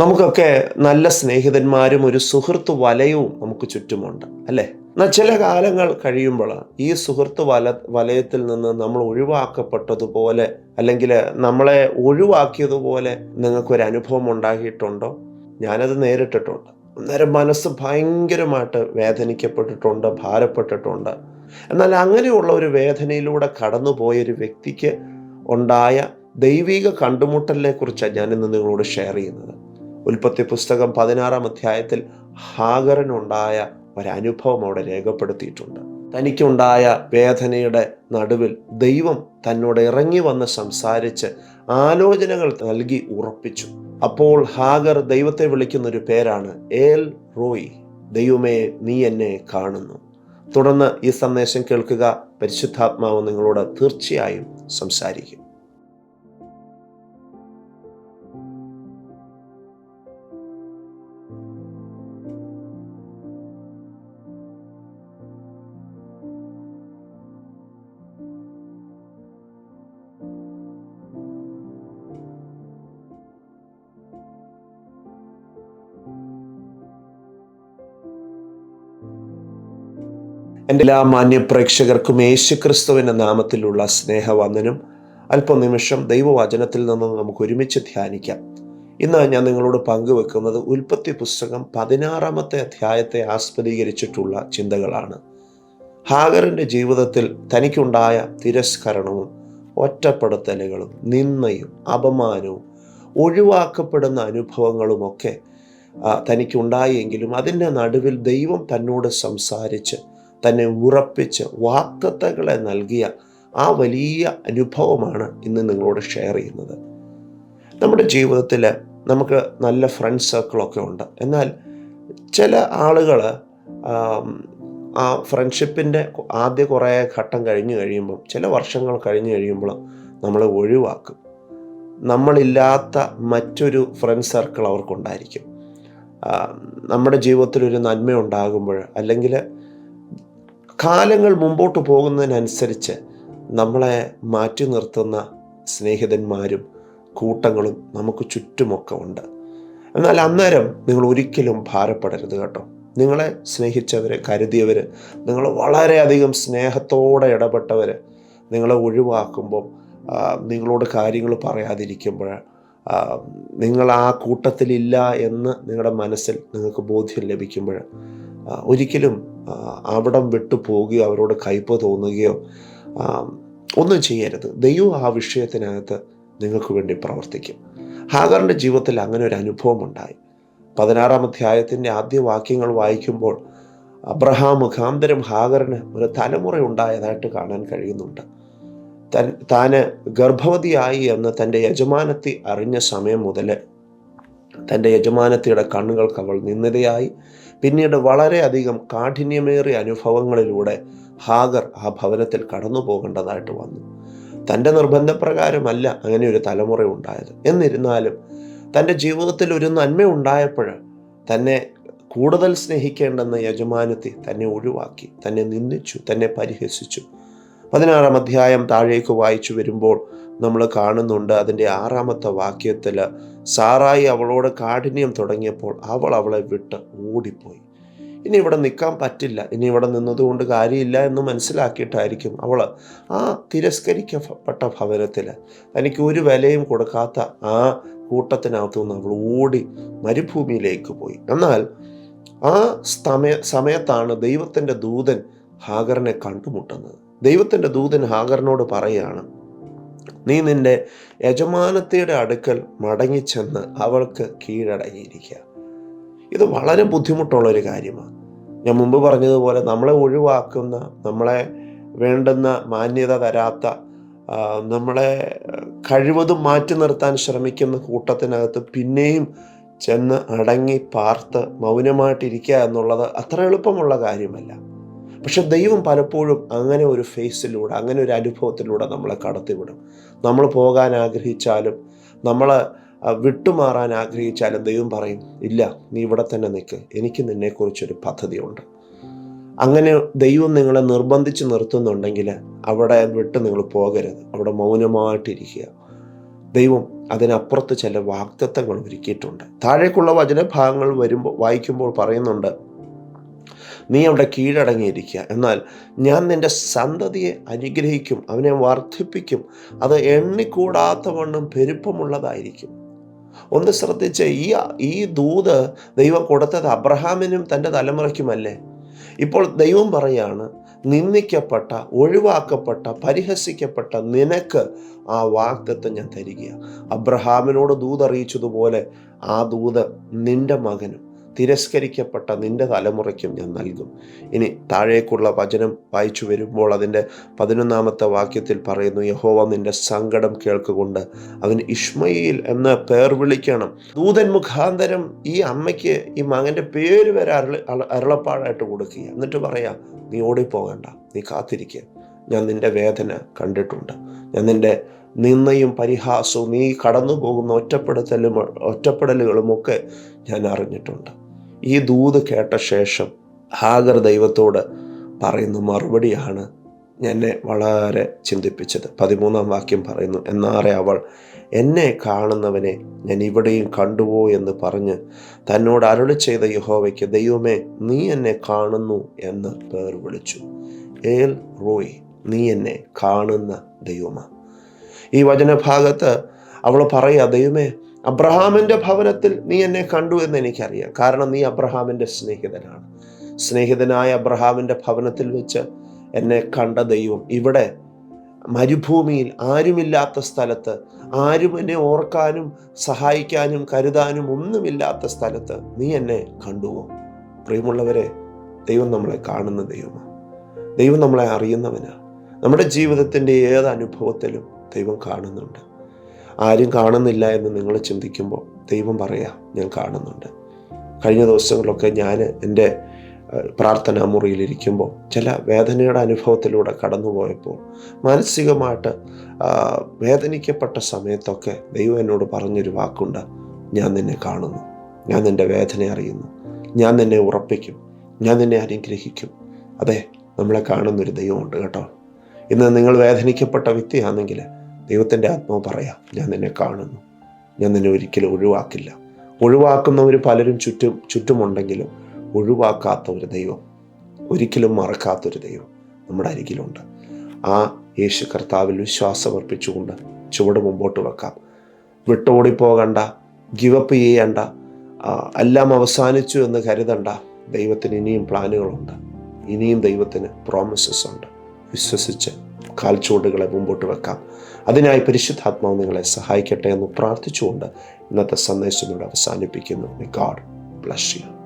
നമുക്കൊക്കെ നല്ല സ്നേഹിതന്മാരും ഒരു സുഹൃത്ത് വലയവും നമുക്ക് ചുറ്റുമുണ്ട് അല്ലേ? എന്നാൽ ചില കാലങ്ങൾ കഴിയുമ്പോൾ ഈ സുഹൃത്ത് വല വലയത്തിൽ നിന്ന് നമ്മൾ ഒഴിവാക്കപ്പെട്ടതുപോലെ അല്ലെങ്കിൽ നമ്മളെ ഒഴിവാക്കിയതുപോലെ നിങ്ങൾക്കൊരു അനുഭവം ഉണ്ടാക്കിയിട്ടുണ്ടോ ഞാനത് നേരിട്ടിട്ടുണ്ട്. അന്നേരം മനസ്സ് ഭയങ്കരമായിട്ട് വേദനിക്കപ്പെട്ടിട്ടുണ്ട് ഭാരപ്പെട്ടിട്ടുണ്ട്. എന്നാൽ അങ്ങനെയുള്ള ഒരു വേദനയിലൂടെ കടന്നുപോയൊരു വ്യക്തിക്ക് ഉണ്ടായ ദൈവിക കണ്ടുമുട്ടലിനെ കുറിച്ചാണ് ഞാനിന്ന് നിങ്ങളോട് ഷെയർ ചെയ്യുന്നത്. ഉൽപ്പത്തി പുസ്തകം പതിനാറാം അധ്യായത്തിൽ ഹാഗറിനുണ്ടായ ഒരനുഭവം അവിടെ രേഖപ്പെടുത്തിയിട്ടുണ്ട്. തനിക്കുണ്ടായ വേദനയുടെ നടുവിൽ ദൈവം തന്നോട് ഇറങ്ങി വന്ന് സംസാരിച്ച് ആലോചനകൾ നൽകി ഉറപ്പിച്ചു. അപ്പോൾ ഹാഗർ ദൈവത്തെ വിളിക്കുന്ന ഒരു പേരാണ് ഏൽ റോയ്. ദൈവമേ നീ എന്നെ കാണുന്നു. തുടർന്ന് ഈ സന്ദേശം കേൾക്കുക. പരിശുദ്ധാത്മാവ് നിങ്ങളോട് തീർച്ചയായും സംസാരിക്കും. എന്റെ എല്ലാ മാന്യ പ്രേക്ഷകർക്കും യേശുക്രിസ്തുവിന്റെ നാമത്തിലുള്ള സ്നേഹവന്ദനം. അല്പനിമിഷം ദൈവവചനത്തിൽ നിന്ന് നമുക്ക് ഒരുമിച്ച് ധ്യാനിക്കാം. ഇന്ന് ഞാൻ നിങ്ങളോട് പങ്കുവെക്കുന്നത് ഉൽപ്പത്തി പുസ്തകം പതിനാറാമത്തെ അധ്യായത്തെ ആസ്പദീകരിച്ചിട്ടുള്ള ചിന്തകളാണ്. ഹാഗറിന്റെ ജീവിതത്തിൽ തനിക്കുണ്ടായ തിരസ്കരണവും ഒറ്റപ്പെടുത്തലുകളും നിന്നയും അപമാനവും ഒഴിവാക്കപ്പെടുന്ന അനുഭവങ്ങളുമൊക്കെ തനിക്കുണ്ടായെങ്കിലും അതിന്റെ നടുവിൽ ദൈവം തന്നോട് സംസാരിച്ച് തന്നെ ഉറപ്പിച്ച് വാക്തത്വങ്ങളെ നൽകിയ ആ വലിയ അനുഭവമാണ് ഇന്ന് നിങ്ങളോട് ഷെയർ ചെയ്യുന്നത്. നമ്മുടെ ജീവിതത്തിൽ നമുക്ക് നല്ല ഫ്രണ്ട് സർക്കിളൊക്കെ ഉണ്ട്. എന്നാൽ ചില ആളുകൾ ആ ഫ്രണ്ട്ഷിപ്പിന്റെ ആദ്യ കുറേ ഘട്ടം കഴിഞ്ഞ് കഴിയുമ്പോൾ ചില വർഷങ്ങൾ കഴിഞ്ഞ് കഴിയുമ്പോൾ നമ്മൾ ഒഴിവാക്കും. നമ്മളില്ലാത്ത മറ്റൊരു ഫ്രണ്ട് സർക്കിൾ അവർക്കുണ്ടായിരിക്കും. നമ്മുടെ ജീവിതത്തിൽ ഒരു നന്മ ഉണ്ടാകുമ്പോൾ അല്ലെങ്കിൽ കാലങ്ങൾ മുമ്പോട്ട് പോകുന്നതിനനുസരിച്ച് നമ്മളെ മാറ്റി നിർത്തുന്ന സ്നേഹിതന്മാരും കൂട്ടങ്ങളും നമുക്ക് ചുറ്റുമൊക്കെ ഉണ്ട്. എന്നാൽ അന്നേരം നിങ്ങൾ ഒരിക്കലും ഭാരപ്പെടരുത് കേട്ടോ. നിങ്ങളെ സ്നേഹിച്ചവർ കരുതിയവർ നിങ്ങൾ വളരെയധികം സ്നേഹത്തോടെ ഇടപെട്ടവർ നിങ്ങളെ ഒഴിവാക്കുമ്പോൾ നിങ്ങളോട് കാര്യങ്ങൾ പറയാതിരിക്കുമ്പോൾ നിങ്ങൾ ആ കൂട്ടത്തിലില്ല എന്ന് നിങ്ങളുടെ മനസ്സിൽ നിങ്ങൾക്ക് ബോധ്യം ലഭിക്കുമ്പോൾ ഒരിക്കലും അവിടം വിട്ടു പോവുകയോ അവരോട് കയ്പ് തോന്നുകയോ ഒന്നും ചെയ്യരുത്. ദൈവം ആ വിഷയത്തിനകത്ത് നിങ്ങൾക്ക് വേണ്ടി പ്രവർത്തിക്കും. ഹാഗറിന്റെ ജീവിതത്തിൽ അങ്ങനെ ഒരു അനുഭവം ഉണ്ടായി പതിനാറാം അധ്യായത്തിന്റെ ആദ്യ വാക്യങ്ങൾ വായിക്കുമ്പോൾ അബ്രഹാം മുഖാന്തരം ഹാഗറിന് ഒരു തലമുറ ഉണ്ടായതായിട്ട് കാണാൻ കഴിയുന്നുണ്ട്. തൻ താന് ഗർഭവതിയായി എന്ന് തന്റെ യജമാനത്തി അറിഞ്ഞ സമയം മുതൽ തന്റെ യജമാനത്തിയുടെ കണ്ണുകൾക്ക് അവൾ നിന്ദിതയായി പിന്നീട് വളരെയധികം കാഠിന്യമേറിയ അനുഭവങ്ങളിലൂടെ ഹാഗർ ആ ഭവനത്തിൽ കടന്നു പോകേണ്ടതായിട്ട് വന്നു. തന്റെ നിർബന്ധപ്രകാരമല്ല അങ്ങനെ ഒരു തലമുറ ഉണ്ടായത്. എന്നിരുന്നാലും തന്റെ ജീവിതത്തിൽ ഒരു നന്മ ഉണ്ടായപ്പോൾ തന്നെ കൂടുതൽ സ്നേഹിക്കേണ്ടെന്ന യജമാനത്തെ തന്നെ ഒഴിവാക്കി തന്നെ നിന്ദിച്ചു തന്നെ പരിഹസിച്ചു. പതിനാറാം അധ്യായം താഴേക്ക് വായിച്ചു വരുമ്പോൾ നമ്മൾ കാണുന്നുണ്ട് അതിന്റെ ആറാമത്തെ വാക്യത്തിൽ സാറായി അവളോട് കാഠിന്യം തുടങ്ങിയപ്പോൾ അവൾ അവളെ വിട്ട് ഓടിപ്പോയി. ഇനി ഇവിടെ നിൽക്കാൻ പറ്റില്ല. ഇനി ഇവിടെ നിന്നതുകൊണ്ട് കാര്യമില്ല എന്ന് മനസ്സിലാക്കിയിട്ടായിരിക്കും അവൾ ആ തിരസ്കരിക്കപ്പെട്ട ഭവനത്തിൽ. തനിക്ക് ഒരു വിലയും കൊടുക്കാത്ത ആ കൂട്ടത്തിനകത്തു നിന്ന് അവൾ ഓടി മരുഭൂമിയിലേക്ക് പോയി. എന്നാൽ ആ സമയ സമയത്താണ് ദൈവത്തിന്റെ ദൂതൻ ഹാഗറിനെ കണ്ടുമുട്ടുന്നത്. ദൈവത്തിന്റെ ദൂതൻ ഹാഗറിനോട് പറയുകയാണ് നീ നിന്റെ യജമാനത്തിയുടെ അടുക്കൽ മടങ്ങിച്ചെന്ന് അവൾക്ക് കീഴടങ്ങിയിരിക്കുക ഇത് വളരെ ബുദ്ധിമുട്ടുള്ള ഒരു കാര്യമാണ്. ഞാൻ മുമ്പ് പറഞ്ഞതുപോലെ നമ്മളെ ഒഴിവാക്കുന്ന നമ്മളെ വേണ്ടുന്ന മാന്യത തരാത്ത നമ്മളെ കഴിവതും മാറ്റി നിർത്താൻ ശ്രമിക്കുന്ന കൂട്ടത്തിനകത്ത് പിന്നെയും ചെന്ന് അടങ്ങി പാർത്ത് മൗനമായിട്ടിരിക്കുക എന്നുള്ളത് അത്ര എളുപ്പമുള്ള കാര്യമല്ല. പക്ഷെ ദൈവം പലപ്പോഴും അങ്ങനെ ഒരു ഫേസിലൂടെ അങ്ങനെ ഒരു അനുഭവത്തിലൂടെ നമ്മളെ കടത്തിവിടും. നമ്മൾ പോകാൻ ആഗ്രഹിച്ചാലും നമ്മൾ വിട്ടുമാറാൻ ആഗ്രഹിച്ചാലും ദൈവം പറയും ഇല്ല നീ ഇവിടെ തന്നെ നിൽക്ക്. എനിക്ക് നിന്നെക്കുറിച്ചൊരു പദ്ധതിയുണ്ട്. അങ്ങനെ ദൈവം നിങ്ങളെ നിർബന്ധിച്ച് നിർത്തുന്നുണ്ടെങ്കിൽ അവിടെ വിട്ട് നിങ്ങൾ പോകരുത്. അവിടെ മൗനമായിട്ടിരിക്കുക. ദൈവം അതിനപ്പുറത്ത് ചില വാഗ്ദത്തങ്ങൾ ഒരുക്കിയിട്ടുണ്ട്. താഴേക്കുള്ള വചനഭാഗങ്ങൾ വരുമ്പോൾ വായിക്കുമ്പോൾ പറയുന്നുണ്ട് നീ അവിടെ കീഴടങ്ങിയിരിക്കുക. എന്നാൽ ഞാൻ നിന്റെ സന്തതിയെ അനുഗ്രഹിക്കും അവനെ വർദ്ധിപ്പിക്കും അത് എണ്ണിക്കൂടാത്ത വണ്ണം പെരുപ്പമുള്ളതായിരിക്കും. ഒന്ന് ശ്രദ്ധിച്ച് ഈ ഈ ദൂത് ദൈവം കൊടുത്തത് അബ്രഹാമിനും തന്റെ തലമുറയ്ക്കുമല്ലേ? ഇപ്പോൾ ദൈവം പറയാണ് നിന്ദിക്കപ്പെട്ട ഒഴിവാക്കപ്പെട്ട പരിഹസിക്കപ്പെട്ട നിനക്ക് ആ വാക്തത്വം ഞാൻ തരികയാണ്. അബ്രഹാമിനോട് ദൂത് അറിയിച്ചതുപോലെ ആ ദൂത് നിന്റെ മകനും. തിരസ്കരിക്കപ്പെട്ട നിന്റെ തലമുറയ്ക്കും ഞാൻ നൽകും. ഇനി താഴേക്കുള്ള വചനം വായിച്ചു വരുമ്പോൾ അതിന്റെ പതിനൊന്നാമത്തെ വാക്യത്തിൽ പറയുന്നു യഹോവ നിന്റെ സങ്കടം കേൾക്കുകൊണ്ട് അവൻ ഇഷ്മയിൽ എന്ന് പേർ വിളിക്കണം. ദൂതൻ മുഖാന്തരം ഈ അമ്മയ്ക്ക് ഈ മകന്റെ പേര് വരെ അരുള അരുളപ്പാടായിട്ട് കൊടുക്കുക. എന്നിട്ട് പറയാം നീ ഓടിപ്പോകണ്ട നീ കാത്തിരിക്കുക ഞാൻ നിന്റെ വേദന കണ്ടിട്ടുണ്ട്. ഞാൻ നിന്റെ നിന്നയും പരിഹാസവും നീ കടന്നു പോകുന്ന ഒറ്റപ്പെടുത്തലും ഒറ്റപ്പെടലുകളും ഒക്കെ ഞാൻ അറിഞ്ഞിട്ടുണ്ട്. ഈ ദൂത് കേട്ട ശേഷം ഹാഗർ ദൈവത്തോട് പറയുന്ന മറുപടിയാണ് എന്നെ വളരെ ചിന്തിപ്പിച്ചത്. പതിമൂന്നാം വാക്യം പറയുന്നു എന്നാറെ അവൾ എന്നെ കാണുന്നവനെ ഞാൻ ഇവിടെയും കണ്ടുവോ എന്ന് പറഞ്ഞ് തന്നോട് അരുളി ചെയ്ത യഹോവയ്ക്ക് ദൈവമേ നീ എന്നെ കാണുന്നു എന്ന് പേർ വിളിച്ചു. ഏൽ റോയ് നീ എന്നെ കാണുന്ന ദൈവമാ. ഈ വചനഭാഗത്ത് അവൾ പറയുക ദൈവമേ അബ്രഹാമിന്റെ ഭവനത്തിൽ നീ എന്നെ കണ്ടു എന്ന് എനിക്കറിയാം. കാരണം നീ അബ്രഹാമിന്റെ സ്നേഹിതനാണ്. സ്നേഹിതനായ അബ്രഹാമിന്റെ ഭവനത്തിൽ വെച്ച് എന്നെ കണ്ട ദൈവം ഇവിടെ മരുഭൂമിയിൽ ആരുമില്ലാത്ത സ്ഥലത്ത് ആരും എന്നെ ഓർക്കാനും സഹായിക്കാനും കരുതാനും ഒന്നുമില്ലാത്ത സ്ഥലത്ത് നീ എന്നെ കണ്ടുവോ? പ്രിയമുള്ളവരെ ദൈവം നമ്മളെ കാണുന്ന ദൈവമാണ്. ദൈവം നമ്മളെ അറിയുന്നവനാണ്. നമ്മുടെ ജീവിതത്തിന്റെ ഏത് അനുഭവത്തിലും ദൈവം കാണുന്നുണ്ട്. ആരും കാണുന്നില്ല എന്ന് നിങ്ങൾ ചിന്തിക്കുമ്പോൾ ദൈവം പറയാം ഞാൻ കാണുന്നുണ്ട്. കഴിഞ്ഞ ദിവസങ്ങളിലൊക്കെ ഞാൻ എന്റെ പ്രാർത്ഥനാ മുറിയിലിരിക്കുമ്പോൾ ചില വേദനയുടെ അനുഭവത്തിലൂടെ കടന്നുപോയപ്പോൾ മാനസികമായിട്ട് വേദനിക്കപ്പെട്ട സമയത്തൊക്കെ ദൈവം എന്നോട് പറഞ്ഞൊരു വാക്കുണ്ട് ഞാൻ നിന്നെ കാണുന്നു. ഞാൻ നിന്റെ വേദന അറിയുന്നു. ഞാൻ നിന്നെ ഉറപ്പിക്കും. ഞാൻ നിന്നെ അനുഗ്രഹിക്കും. അതെ നമ്മളെ കാണുന്നൊരു ദൈവമുണ്ട് കേട്ടോ. ഇന്ന് നിങ്ങൾ വേദനിക്കപ്പെട്ട വ്യക്തിയാണെങ്കിൽ ദൈവത്തിന്റെ ആത്മാവ് പറയാം ഞാൻ നിന്നെ കാണുന്നു. ഞാൻ നിന്നെ ഒരിക്കലും ഒഴിവാക്കില്ല. ഒഴിവാക്കുന്നവർ പലരും ചുറ്റും ചുറ്റുമുണ്ടെങ്കിലും ഒഴിവാക്കാത്ത ഒരു ദൈവം ഒരിക്കലും മറക്കാത്തൊരു ദൈവം നമ്മുടെ അരികിലുണ്ട്. ആ യേശു കർത്താവിൽ വിശ്വാസമർപ്പിച്ചുകൊണ്ട് ചുവട് മുമ്പോട്ട് വെക്കാം. വിട്ടോടിപ്പോകണ്ട ഗിവപ്പ് ചെയ്യണ്ട എല്ലാം അവസാനിച്ചു എന്ന് കരുതണ്ട ദൈവത്തിന് ഇനിയും പ്ലാനുകളുണ്ട്. ഇനിയും ദൈവത്തിന് പ്രോമിസസ് ഉണ്ട്. വിശ്വസിച്ച് കാൽച്ചുവടുകളെ മുമ്പോട്ട് വെക്കാം. അതിനായി പരിശുദ്ധാത്മാവ് നിങ്ങളെ സഹായിക്കട്ടെ എന്ന് പ്രാർത്ഥിച്ചുകൊണ്ട് ഇന്നത്തെ സന്ദേശം ഇവിടെ അവസാനിപ്പിക്കുന്നു. God bless you